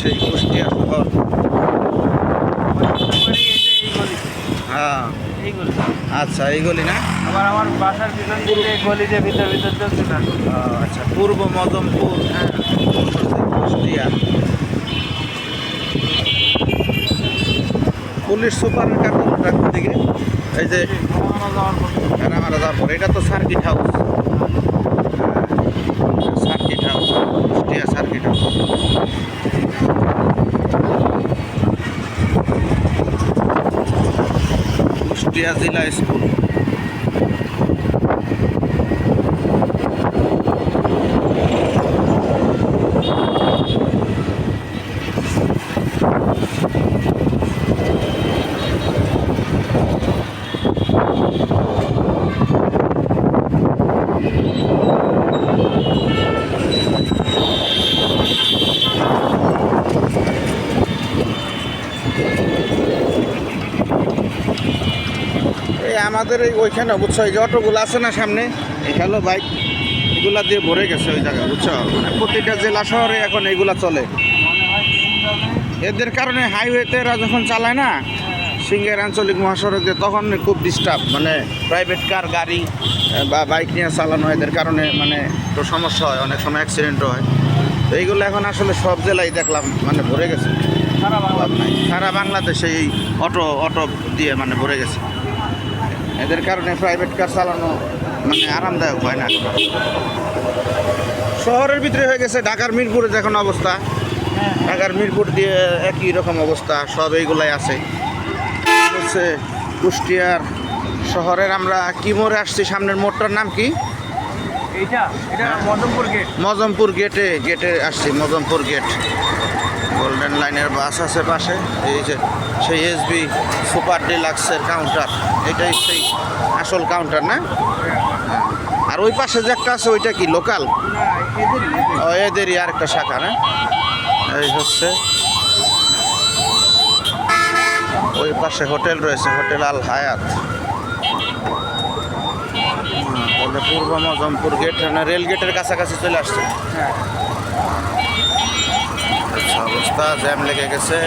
সেই কুষ্টিয়া শহর। হ্যাঁ। আচ্ছা এই গলি না? আবার আমার বাসার পিছন দিকে গলিতে ভিতর ভিতর চলছে না। আচ্ছা পূর্ব মদমপুর হ্যাঁ। কুষ্টিয়া। পুলিশ সুপার কাটল দিকে এই যে রানামারা যাওয়ার পরে হ্যাঁ, এটা তো সার্কিট হাউস। কুষ্টিয়া জেলা স্কুল আমাদের এই ওইখানে বুঝছ? এই যে অটোগুলো আছে না সামনে হ্যালো বাইক এগুলা দিয়ে ভরে গেছে ওই জায়গায় বুঝছ? মানে প্রতিটা জেলা শহরে এখন এইগুলা চলে। এদের কারণে হাইওয়েতে এরা যখন চালায় না সিঙ্গের আঞ্চলিক মহাসড়ক দিয়ে তখন খুব ডিস্টার্ব মানে প্রাইভেট কার গাড়ি বা বাইক নিয়ে চালানো এদের কারণে মানে তো সমস্যা হয় অনেক সময় অ্যাক্সিডেন্টও হয়। তো এইগুলো এখন আসলে সব জেলায় দেখলাম মানে ভরে গেছে। সারা বাংলাদেশে এই অটো অটো দিয়ে মানে ভরে গেছে। এদের কারণে প্রাইভেট কার চালানো মানে আরামদায়ক হয় না। শহরের ভিতরে হয়ে গেছে ঢাকার মিরপুরে যখন অবস্থা ঢাকার মিরপুর দিয়ে একই রকম অবস্থা সব এইগুলাই আছে। হচ্ছে কুষ্টিয়ার শহরের আমরা কি মোড়ে আসছি সামনের মোড়টার নাম কি? এইটা এটা মদমপুর গেট মজমপুর গেটে গেটে আসছি মজমপুর গেট গোল্ডেন লাইনের বাস আছে পাশে। এই যে সেই এসবি সুপার ডিলাক্সের কাউন্টার এটাই সেই আসল কাউন্টার না? হ্যাঁ। আর ওই পাশে যে একটা আছে, ওইটা কি লোকাল। ও, এদেরই আর একটা শাখা, না? এই হচ্ছে। ওই পাশে হোটেল রয়েছে, হোটেল আল হায়াত। পূর্ব মজমপুর গেট রেল গেটের কাছাকাছি চলে আসছে। হ্যাঁ। অবস্থা জ্যাম লেগে গেছে।